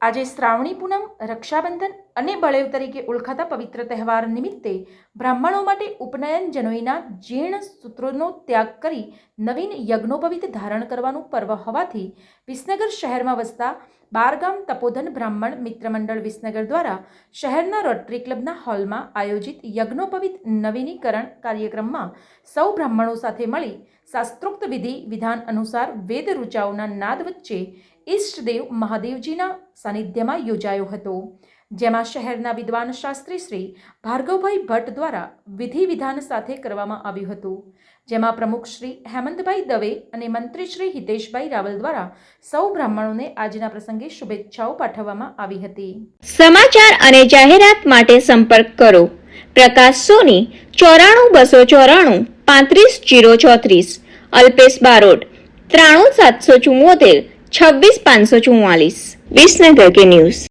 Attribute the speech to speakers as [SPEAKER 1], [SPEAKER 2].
[SPEAKER 1] આજે શ્રાવણી પૂનમ રક્ષાબંધન અને બળેવ તરીકે ઓળખાતા પવિત્ર તહેવાર નિમિત્તે બ્રાહ્મણો માટે ઉપનયન જનોઈના જીર્ણ સૂત્રોનો ત્યાગ કરી નવીન યજ્ઞોપવિત ધારણ કરવાનું પર્વ હોવાથી વિસનગર શહેરમાં વસતા બારગામ તપોધન બ્રાહ્મણ મિત્ર મંડળ વિસનગર દ્વારા શહેરના રોટરી ક્લબના હોલમાં આયોજિત યજ્ઞોપવિત નવીનીકરણ કાર્યક્રમમાં સૌ બ્રાહ્મણો સાથે મળી શાસ્ત્રોક્ત વિધિ વિધાન અનુસાર વેદ ઋચાઓના નાદ વચ્ચે ઈષ્ટદેવ મહાદેવજીના સાનિધ્યમાં યોજાયો હતો. જેમાં શહેરના વિદ્વાન શાસ્ત્રી શ્રી ભાર્ગવભાઈ ભટ્ટ દ્વારા વિધિ વિધાન સાથે કરવામાં આવ્યું હતું, જેમાં પ્રમુખ શ્રી હેમંતભાઈ દવે અને મંત્રી શ્રી હિતેશભાઈ રાવલ દ્વારા સૌ બ્રાહ્મણોને આજના પ્રસંગે શુભેચ્છાઓ પાઠવવામાં આવી હતી.
[SPEAKER 2] સમાચાર અને જાહેરાત માટે સંપર્ક કરો. પ્રકાશ સોની, ચોરાણું બસો ચોરાણું, પાંત્રીસ જીરો ચોત્રીસ. અલ્પેશ બારોટ, ત્રાણું સાતસો ચુમ્મોતેર છવ્વીસ પાંચસો ચુમ્માલીસ વિસનગર કે ન્યૂઝ.